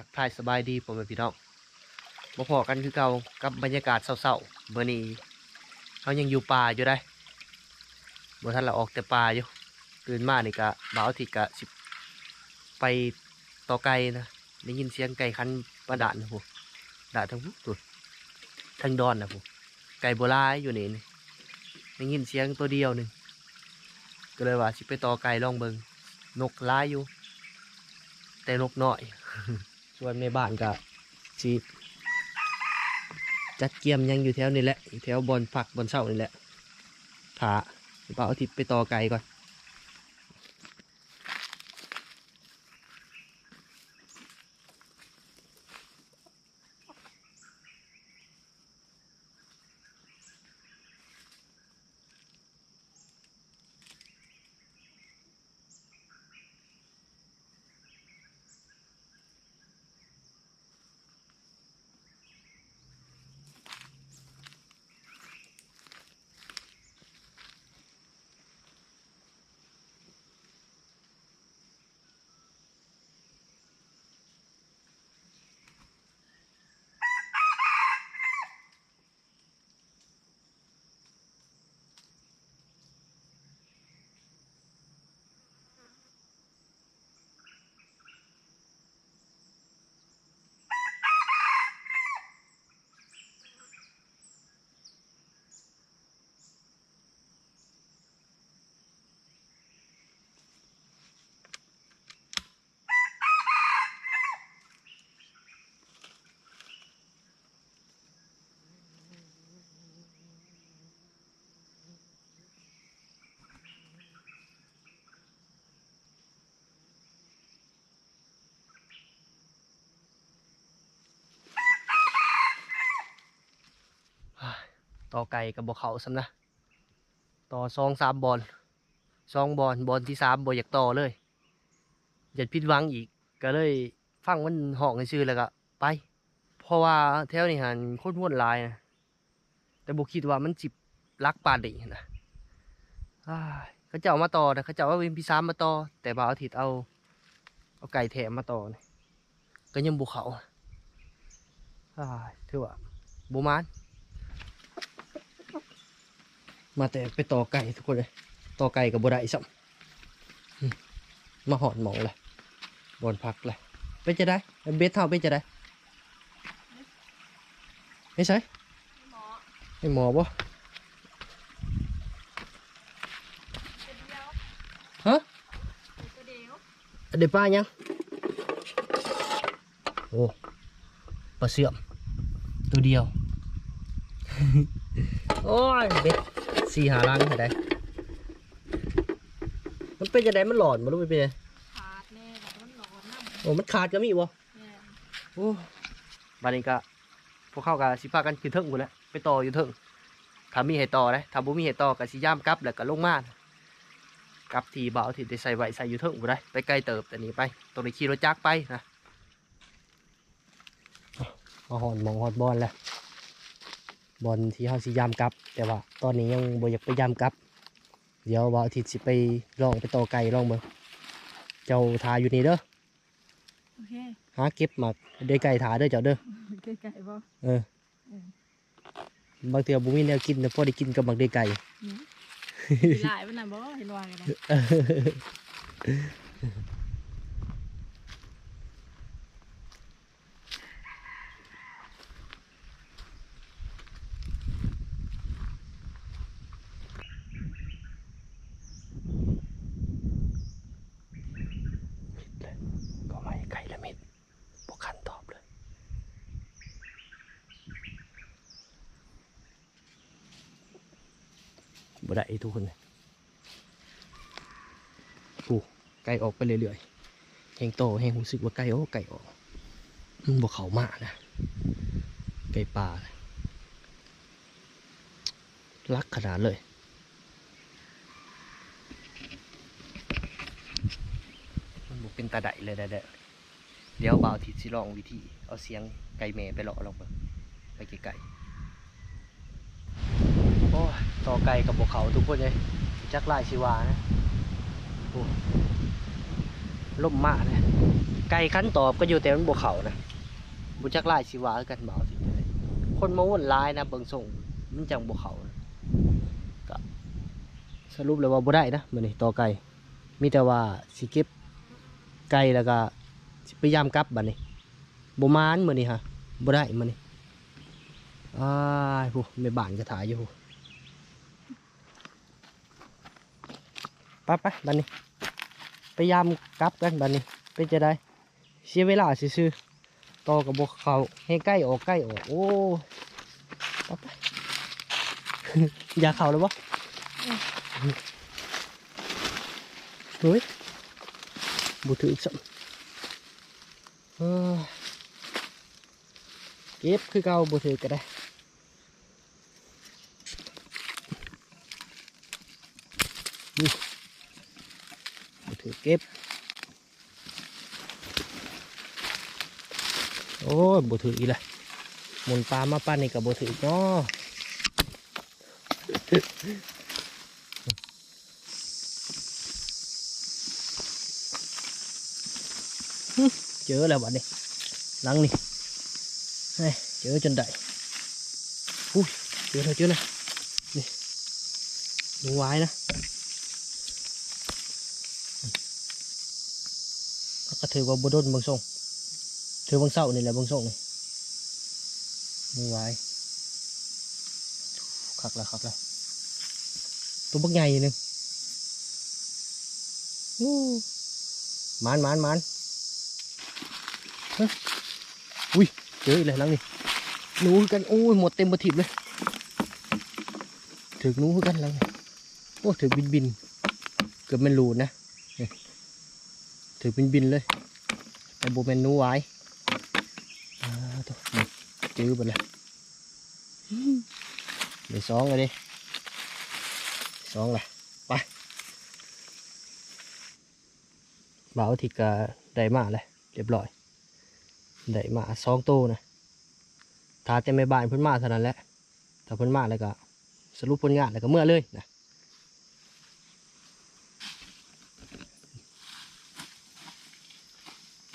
ทักทายสบายดีผมเป็นพี่น้องมาพอกันคือเก่ากับบรรยากาศเศร้าๆเมื่อนี้เขายังอยู่ป่าอยู่ได้เมื่อท่านเราออกแต่ป่าอยู่ตื่นมานี่กะบ่าวทิกะสิไปต่อไก่นะได้ยินเสียงไก่คันประดานนะผมด่าทั้งผู้ตัวทั้งดอนนะผมไก่โบราณอยู่นี่นี่ได้ยินเสียงตัวเดียวหนึ่งก็เลยว่าสิไปต่อไก่ลองเบิงนกร้ายอยู่ แต่นกน้อย ส่วนในบ้านก็ชีจัดเกียมยังอยู่แถวนี้แหละแถวบอนผักบอนเสานี่แหละถาเปล่าเอาทิตย์ไปต่อไกลก่อน ต่อไก่กับบเขาสำนะ ต่อซองสามบอลซองบอลบอลที่สามบออยากต่อเลยอยากพิดหวังอีกก็เลยฟังมันห้องชื่อแล้วก็ไป เพราะว่าแถวนี้หันโคตรม้วนลายนะแต่บุคิดว่ามันจิบลักปาดีนะอ้ายเขาเจ้ามาต่อนะเขาจ้าว่าวินพี่ามมาต่อแต่บ่าวอาทิตย์เอา เอาไก่แถมมาต่อนี่ก็ยังบุเขาอ้าถือว่าบุมาน มาแต่ไปต่อไก่ทุกคนเลยต่อไก่กับบได้ซ้ำอืมมาหอนหมองเลยบอนพักเลยเป็นจะได้เบสเท่าเป็นจะได้ไม่ใช่หมอไม่หมอบ่ตัวเดียวฮะตัวเดียวเดี๋ยวป้ายังโอ้ปลาเสื่อมตัวเดียว โอ้ยเบ็ด สี่หาลังเห็นได้มันเป็นจะได้มันหลอนมารู้ไหมเป็นไงขาดแน่แต่มันร้อนน้ำโอ้มันขาดก็มีบ่แน่โอ้บานนี้ก็พวกเข้ากับสิพากันขึ้นเทิงกูนแหล้วไปต่ออยู่เทิงถ้ามีเหตุต่อนะถ้าบ่มีเหตุต่อก็สิย่ามกลับแล้วก็ลงมานะกลับที่เบาที่ได้ใส่ไว้ใส่อยู่เทิงกูได้ไปไกลเติบแต่นี้ไปต้องได้ขี่รถจักรไปนะมาหอนหมองหอดบอลแล้ว บอลที่เฮาสิย่ามกลับ แต่ว่าตอนนี้ยังบ่อยากไปย่ามกลับ เดี๋ยวเบาอาทิตย์สิไปลองไปต่อไก่ลองเบิ่งเจ้าทาอยู่นี่เด้อโอเคหาเก็บหมากได้ไก่ถาเด้อเจ้าเด้อไก่ๆบ่เออบางเทีบุมีแนวกินนะพอได้กินกับบักได้ไก่หลายมันน่ะบ่เห็นว่ากันนะ ก็ไม่ไก่ละเม็ดพวกคันตอบเลย บ่ได้ทุกคนเลยกูไก่ออกไปเรื่อยๆแหงโตแหงรู้สึกว่าไก่โอ้ไก่ออกมันบอกเขามากนะ ไก่ป่านะรักขนาดเลยมันบุเป็นตาไดเลยได้ๆเดี๋ยวบ่าวทิศสิลองวิธี เอาเสียงไก่แม่ไปเลาะลองเบิ่งไปไกลๆโอ้ย ต่อไก่กับบกเขาทุกคนเลยจักลายชีวานะโอ้ล่มมากนะไก่คันตอบก็อยู่แต่มันบ่เขานะบ่จักลายสิวากันเอาสิคนมาวนลายนะเบิงส่งมันจังบ่เขานะก็สรุปเลยว่าบ่ได้นะมื้อนี้ต่อไก่มีแต่ว่าสิเก็บไก่แล้วก็พยายามกลับบัดนี้บมานมือนี้ฮะบ่ได้มือนี้อ้ายผู้แม่บานก็ถ่ายอยู่ผู้ไปไปบัดนี้พยายามกลับกันบัดนี้เป็นจะได้เสียเวลาซื่อๆต่อกับบกเขาให้ใกล้ออกใกล้ออกโอ้ไปไปอย่าเข่าเลยวะเฮ้ยบุถืออีกสักเออเก็บคือเก่าบุถือก็ได้นี่บุถือ เก็บ โอ้ยบ่ถืออีลยหมุนปลามาปั้นนี่กับบ่ถือเนาะเจอแล้วบัดนี้หลังนี่เฮ้เจอจนได้อุ้ยเจอแล้วเจอแล้วนี่ดูไว้นะ ก็ถือว่าบ่โดนบางส่งถือบางเศร้านี่แหละบางส่งนี่มือไว้คักแล้วคักแล้วตัวบักใหญ่หนึ่งอู้หมานหมานหมานฮ้ยอุ้ยเจออีกแล้วลังนี่หนูคือกันโอ้ยหมดเต็มบะถิบเลยถึกหนูคือกันหลังนี่โอ้ถึกบินบินเกือบเป็นรูนะ นี่ถึกบินบินเลยแต่โบเป็นหนูไว้อ่าตัวนี่จื้อไปเลยเดี๋ยวสองเลยดิสองเลยไปบ่าวทิกาได้มาเลยเรียบร้อยได้มาสองตัวนะถ้าจะไม่บานเพิ่นมาเท่านั้นแหละถ้าเพิ่นมาแล้วก็สรุปผลงานแล้วก็เมื่อเลยนะ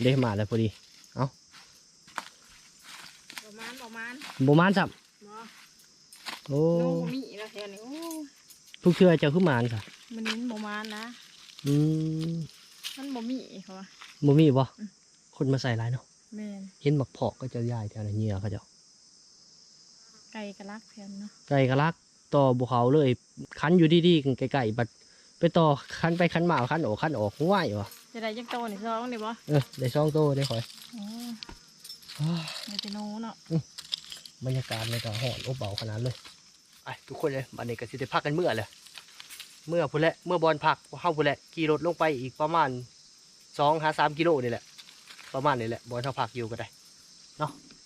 ได้มาแล้วพอดีประมาณประมาณบมานสับบ่โอ้โน้บ่มีแล้วแถวนี้โอ้ทุกเชื่อเจะขึ้นมานค่ะมันนี้มันประมาณนะ อืมมันบ่มีเขาว่า บ่มีบ่อืม คนมาใส่หลายเนาะแม่นเห็นบักเพอกก็จะย้ายแถวนั้นเหงื่อเขาเจ้าไก่กระลักแถวเนาะไก่กะลักต่อบุเขาเลยคันอยู่ดีๆไกลๆบัดไปต่อคันไปคันมาคันออกคันออกง่ายวะ จะได้จักโตนี่ซองนี่บ่เออได้สองโตได้คอยโอ้อ้าได้แต่โนเนาะบรรยากาศในกระหอนอบเบาขนาดเลยไอ้ทุกคนเลยบัดนี้ก็สิได้พักกันเมื่อเลยเมื่อพุ่นแหละเมื่อบอลพักเข้าพุ่นแหละขี่รถลงไปอีกประมาณสองหาสามกิโลนี่แหละ ประมาณนี้แหละบอลเท่าพักอยู่ก็ได้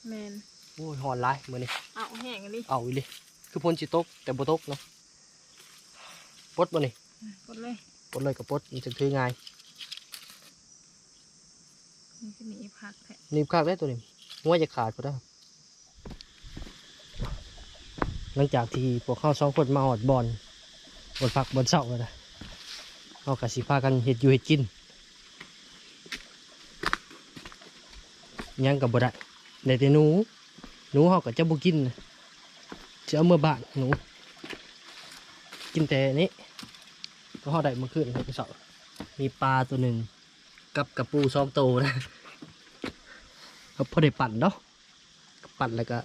แม่นโอ้ยหอนร้ายมื่อนี้เอาแห้งกันดิเอาอีเลยคือพลสิตกแต่บ่ตกเนาะปลดบ่นี่กดเลยปลดเลยกับปลดมันจะถือง่าย นี่คือหนีพักแท้หนีบข้างได้ตัวนี้หัวจะขาดก็ได้หลังจากที่พวกเขาสองคนมาหอดบอลบนพักบนเสาแล้วนะเขากระสิพากันเห็ดอยู่เห็ดกินยังกับบ่ได้ในแต่หนูหนูเขาก็จะบ่กินนะจะเอาเมื่อบ้านหนู กินแต่นี้ก็เขาได้เมื่อคืนเขาไปเสามีปลาตัวหนึ่ง กับกระปูสองตัวนะก็พอได้ปั่นเนาะปั่นแล้วก็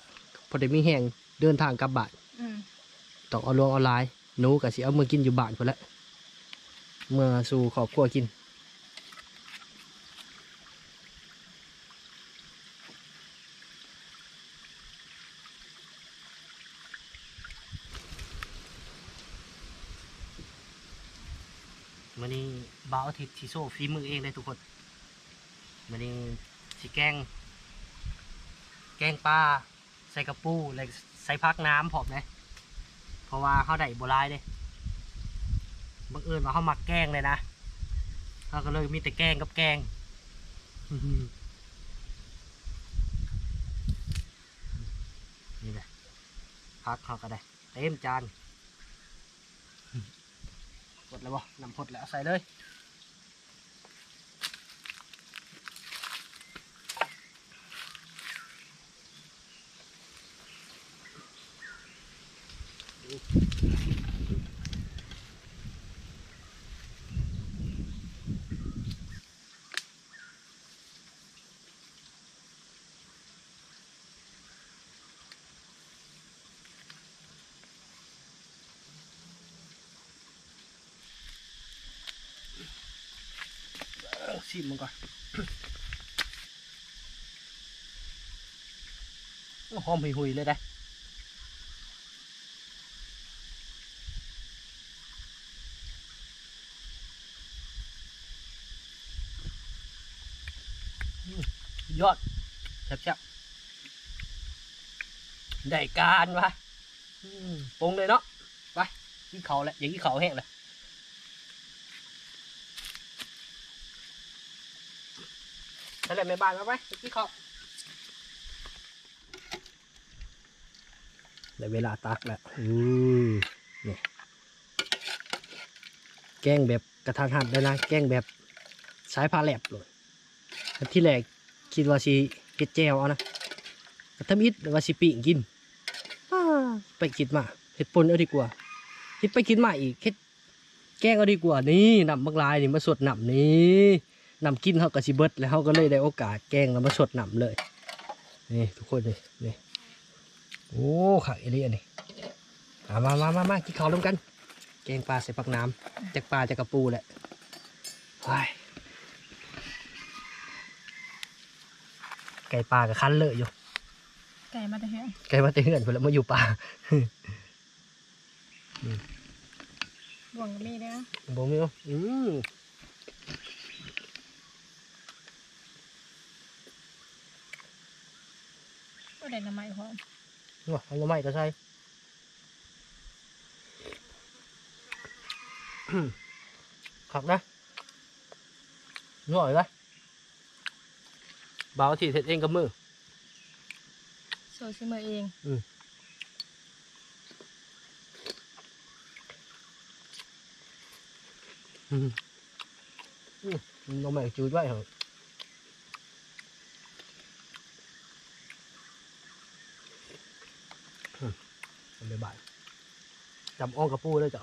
พอได้มีแห้งเดินทางกลับบ้านอืมต้องเอาลงออนไลน์หนูก็สิเอามือกินอยู่บ้านพุ่นแหละเมื่อสู่ครอบครัวกินมันนี้บ่าวอา ทิตย์ที่โซ่ฝีมือเองเลยทุกคนมันนี้สิแกง แกงปลาใส่กระปูแล้วใส่พักน้ำพร้อมเลยเพราะว่าเขาได้โบรายเด้บังเอิญว่าเขามักแกงเลยนะเขาก็เลยมีแต่แกงกับแกงนี่แหละพักเขาก็ได้ เต็มจานกดแล้วบ่นำพดแล้วใส่เลย ชิมมันก่อนหอมหุยๆเลยได้ยอดแซ่บๆได้การวะปรุงเลยเนาะไปกินเขาแหละอย่างนี้เขาแห้งเลย นั่นแหละแม่บ้านมาไปไปกินเขาวได้เวลาตักแล้วอืมนี่แกงแบบกระทันหันเลยนะ แกงแบบสายพาแลบเลยที่แรกคิดว่าสิเฮ็ดแจวเอานะกระทำอิดว่าสิปิ่งกินไปคิดมาเฮ็ดปนเอาดีกว่า คิดไปคิดมาอีกเฮ็ดแกงเอาดีกว่านี่นำบักลายนี่มาสดนำนี่ นำกินเขาก็สิเบิดแล้วเขาก็เลยได้โอกาสแกงแล้วมาสดนำเลย นี่ทุกคนเลยนี่โอ้ขักเอเลียนี่มามามามามากินข้าวร่วมกัน แกงปลาใส่ผักน้ำจากปลาจากกระปูแหละไปไก่ปลากับคันเลอะอยู่ ไก่มาแต่เฮือนไก่มาเตือนเพื่อนมาอยู่ป่าบ่วงก็มีเด้อบอกมีวอืม ก็ได้น้ำไม้พร้อมว่ะเอาละไม่ก็ใช่ขักนะน่อยเลยเบาที่เสร็จเองกับมือโซซิมือเอง อืมอืมน้องแม่จูดไว้เหรอ ทำไปบ่ายจำอ้องกระปูเลยจ้ะ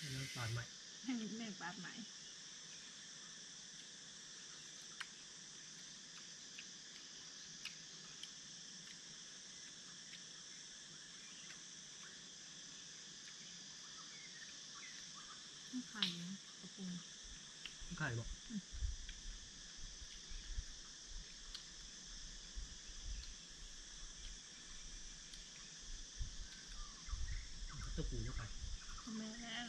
แล้วปาดใหม่ให้แม่ปาดไหมไข่กระปุกไข่บอกตัวปูเนาะไข่ แม่แล้ว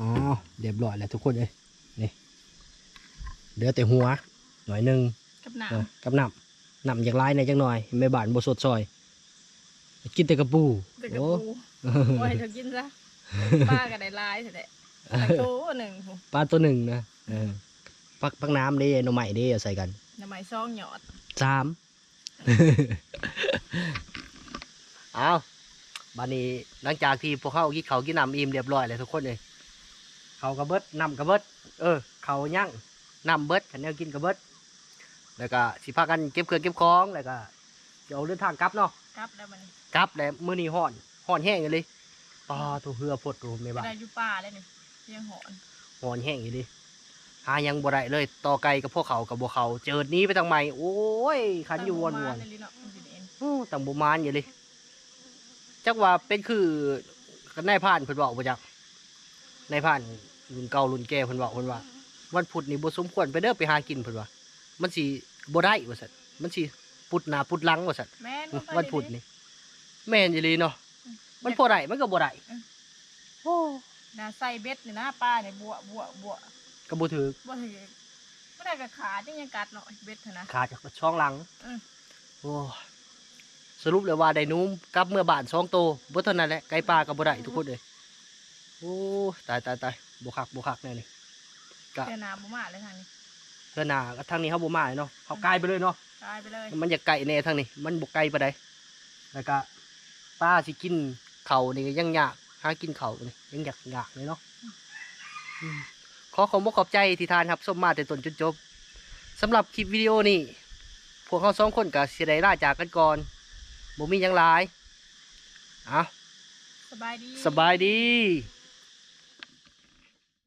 อ๋อเรียบร้อยแล้วทุกคนเลยนี่เหลือแต่หัวหน่อยหนึ่งกับหนามเออกับน้ำน้ำอยากไล่ในอยจังหน่อยแม่บ้านบสดซอย กินแต่กระปูแต่กระโอ้ปูโอ้ยเธอกินซะป้าก็ได้ลายเสร็จแล้วตะโตหนึ่งผมปลาตัวหนึ่งนะเออปักปักน้ำเด้หน่อใหม่เด้เอาใส่กันน้ำไม้ซองหยอดสามเอาบันนี้หลังจากที่พวกเขากินเขาวกินน้ำอิ่มเรียบร้อยเลยทุกคนเลย เขากระเบิดน้ำกระเบิดเออ เขาย่างน้ำเบิดขันแนวกินกระเบิดแล้วก็สิพากันเก็บเครื่องเก็บของแล้วก็เดี๋ยวเดินทางกลับเนาะกลับแล้วมันกลับแล้วมื้อนี้ฮ้อนฮ้อนแห้งเลยปลาตัวเหือพดตัวไม่บ้าได้อยู่ป่าเลยนี่เพียงหอนฮ้อนแห้งเลยหายังบ่ได้เลยต่อไกลกับพวกเขากับพวกเขาเจิดหนี้ไปทางใหม่โอ้ยขันอยู่วนวนเลยลิเนาะมันสิเอ็นๆอู้ต่างบุมานอยู่เลยจักว่าเป็นคือกันนายผ่านเพิ่นบอกบ่จักนายผ่าน รุ่นเก่ารุ่นแก่เพิ่นบอกเพิ่นว่า วันพุธนี่บ่สมควรไปเด้อไปหากินเพิ่นว่า มันสิบ่ได้ว่าซั่นมันสิพุธหน้าพุธหลังว่าซั่นแม่นบ่ไปวันพุธเลยนี่แม่นอีหลีเนาะมันพอได้มันก็บ่ได้โอ้น่าใส่เบ็ดนี่นะป้าเนี่ยบัวบัวบัวก็บ่ถือบัวถือไม่ได้กับขาจังยังกัดเนาะเบ็ดเถอะนะ ขาจากช่องหลังอืม โอ้สรุปเลยว่าได้หนูกลับเมื่อบานสองโตวบ่เท่านั้นแหละไก่ปลาก็บ่ได้ทุกคนเลยโอ้ตายตายตาย บ่คักบ่คักแน่นี่ก็เจอน้ำบ่มาเลยทางนี้หทื่อหน้าก็ทางนี้เฮาบ่มาเนาะเฮาไกลไปเลยเนาะตายไปเลย มันอยากไก่แน่ทางนี้ มันบกไก่ปะไดแล้วก็ป้าสิกินเข่าวนี่ก็ยังยากหากินเข่าวนี่ยังอยากยากเลยเนาะอืมขอขอบคุณขอบใจที่ทานครับส้มมาแต่ต้นจนจบสำหรับคลิปวิดีโอนี้พวกเขาสองคนกับเสียดายล่าจากกันก่อนบ่มีหยังหลายอะสบายดีสบายดี